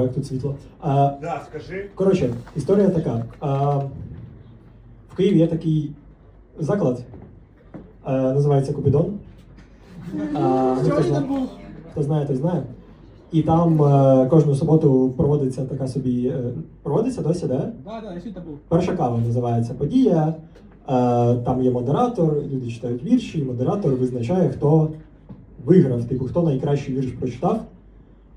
як тут світло. А, Да, скажи. коротше, історія така. А, в Києві є такий заклад, а, називається Купідон. А, ну, хто, знає, хто знає, той знає. І там е, кожну суботу проводиться така собі. е, проводиться досі, да? Да, да, я сюди був. Перша кава називається подія. Е, там є модератор, люди читають вірші, і модератор визначає, хто виграв, типу, хто найкращий вірш прочитав.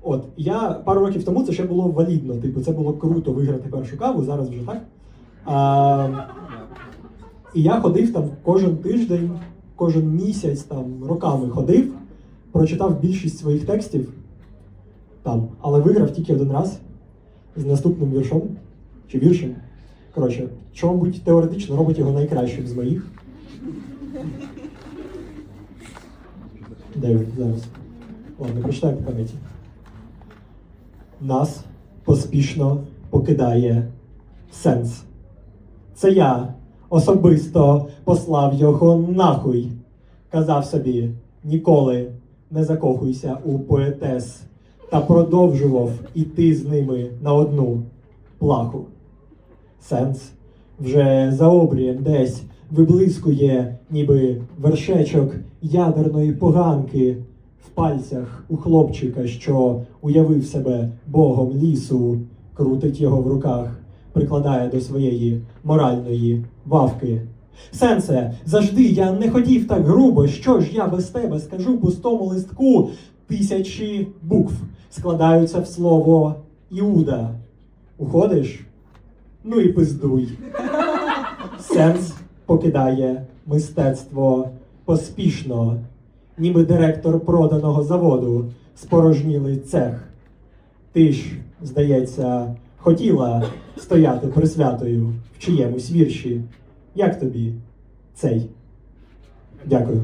От я пару років тому це ще було валідно. Типу, це було круто виграти першу каву, зараз вже так. А, і я ходив там кожен тиждень, кожен місяць, там роками ходив, прочитав більшість своїх текстів там, але виграв тільки один раз з наступним віршом чи віршем. Коротше, мабуть, теоретично робить його найкращим з моїх. Де зараз? Ладно, прочитаю по пам'яті. Нас поспішно покидає сенс. Це я особисто послав його нахуй. Казав собі, ніколи не закохуйся у поетес та продовжував іти з ними на одну плаху. Сенс вже за обрієм десь виблискує, ніби вершечок ядерної поганки в пальцях у хлопчика, що уявив себе богом лісу, крутить його в руках, прикладає до своєї моральної вавки. Сенсе, завжди я не хотів так грубо. Що ж я без тебе скажу пустому листку? Тисячі букв складаються в слово Іуда. Уходиш? Ну і пиздуй. Сенс покидає мистецтво поспішно, ніби директор проданого заводу спорожнілий цех. Ти ж, здається, хотіла стояти присвятою в чиємусь вірші. Як тобі цей? Дякую.